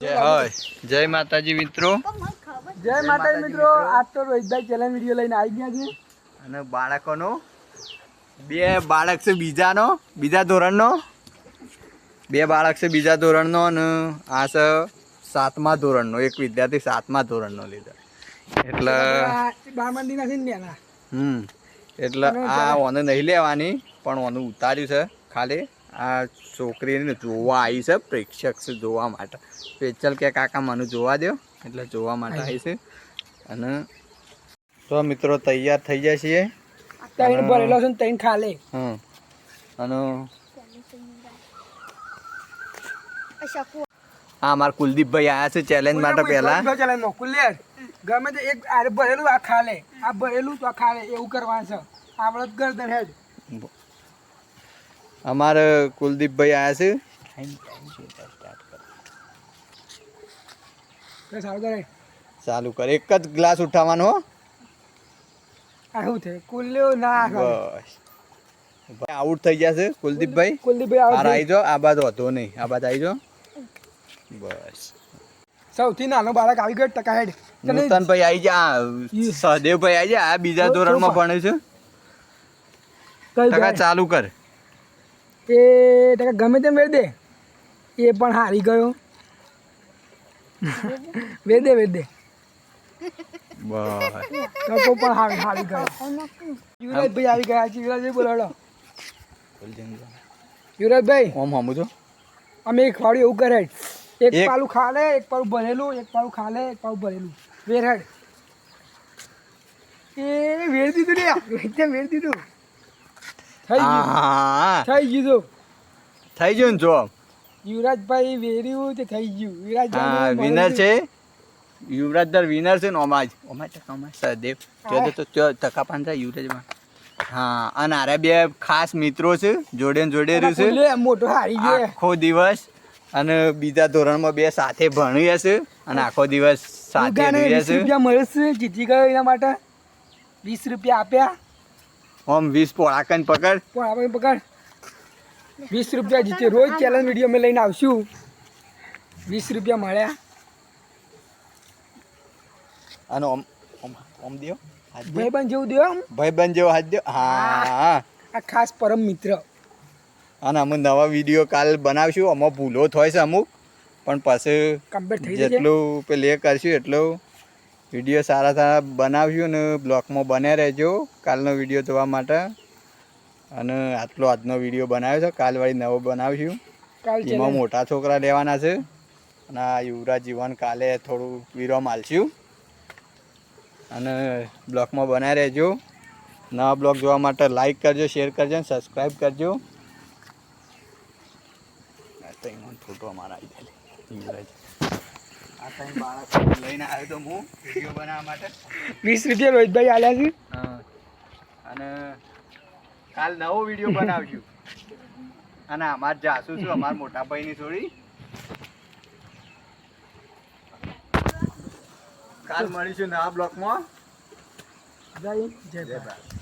જય હોય. જય માતાજી મિત્રો. જય માતાજી મિત્રો. આજ તો રોહિતભાઈ ચેલેન્જ વીડિયો લઈને આવી ગયા છે. અને બાળકોનો બે બાળક છે બીજાનો બીજા ધોરણનો. બે બાળક છે બીજા ધોરણનો અને આ છે સાતમા ધોરણનો. એક વિદ્યાર્થી સાતમા ધોરણનો લીધો. એટલે આ નથી ને હમ એટલે આ ઓને નહીં લેવાની પણ ઓનું ઉતાર્યું છે ખાલી. આ છોકરીને જોવા આવી છે પ્રેક્ષક છે જોવા માટે. સ્પેશિયલ કે કાકા મને જોવા દો એટલે જોવા માટે આવી છે. અને તો મિત્રો તૈયાર થઈ જાય છીએ. ત્રણ ભરેલો છે ને ત્રણ ખાલે. હમ અને હા અમારા કુલદીપભાઈ આવ્યા છે ચેલેન્જ માટે પહેલા. ચેલેન્જમાં કુલ્લેર ગમે તે એક આ ભરેલું આ ખાલે. આ ભરેલું તો આ ખાલે એવું કરવાનું છે. આપણે ગરદન હેડ અમારે કુલદીપભાઈ આવ્યા છે. ચાલુ કર. એક જ ગ્લાસ ઉઠાવવાનો આવું છે? કુલ્લ્યો ના બસ. આઉટ થઈ જશે કુલદીપભાઈ કુલદીપભાઈ હાર આવે આવી જો આ બાદ હતો નહીં. આ બાદ આવી જો બસ. સૌથી નાનો બાળક આવી ગયો ટકા હેડ. તને નૂતનભાઈ આવી જા સહદેવભાઈ આવી જા આ બીજા ધોરણમાં. ભણે છે. ટકા ચાલુ કર. એ ટકા ગમે તેમ વેર દે એ પણ હારી ગયો. વેર દે વેર દે ટકો પણ હારી હારી ગયો. યુવરાજભાઈ આવી ગયા છે. યુવરાજભાઈ બોલાડો યુવરાજભાઈ ઓમ હમું છો? અમે એક વાળું એવું કરે. એક પાલું ખાલે એક પાલું ભરેલું એક પાલું ખાલે એક પાલું ભરેલું. વેર હેડ એ વેર દીધું રે વેર દીધું. થઈ ગયું. થઈ ગયું થઈ ગયું ને જો. યુવરાજભાઈ વેર્યું તે થઈ ગયું. યુવરાજ વિનર છે. યુવરાજ દર વિનર છે ને ઓમાજ ઓમાજ ઓમાજ સહદેવ તો તો ટકા પાંચ યુવરાજમાં. હા અને આરે બે ખાસ મિત્રો છે જોડે જોડે રહ્યું છે. મોટો હારી ગયો. આખો દિવસ અને બીજા ધોરણમાં બે સાથે ભણ્યા છે અને આખો દિવસ સાથે રહ્યા છે રૂપિયા મળે જીતી ગયો એના માટે. વીસ રૂપિયા આપ્યા. ઓમ વીસ પોળાકન પકડ. પણ આપણે પકડ. વીસ રૂપિયા જીતે રોજ ચેલેન્જ વીડિયો મેં લઈને આવશું. વીસ રૂપિયા મળ્યા. અને ઓમ ઓમ ઓમ દ્યો? ભાઈબંધ જેવું દો ભાઈબંધ જેવો હાથ દ્યો હા. આ ખાસ પરમ મિત્ર. અને અમે નવા વીડિયો કાલ બનાવશું. આમાં ભૂલો થાય છે અમુક. પણ પછી જેટલું પેલે કરશું એટલું વીડિયો સારા સારા બનાવશું ને બ્લોગમાં બન્યા રહેજો કાલનો વીડિયો જોવા માટે. અને આટલો આજનો વીડિયો બનાવ્યો છે કાલ વળી નવો બનાવશું. એમાં મોટા છોકરા લેવાના છે. અને આ યુવરાજ જીવન કાલે થોડું વિરામ આલશું અને બ્લોગમાં બનાવી રહેજો. નવા બ્લોગ જોવા માટે લાઈક કરજો શેર કરજો અને સબસ્ક્રાઈબ કરજો. ફોટો અમારા આવી જાય યુવરાજ. લઈને આવ્યો તો હું વીડિયો બનાવવા માટે. વીસ રૂપિયા રોહિતભાઈ આલ્યા છે. અને કાલ નવો વીડિયો બનાવશું. અને અમાર જાસુ છું અમારા મોટા ભાઈની છોડી કાલ મળીશું નવા બ્લોકમાં. જય જય ભારત.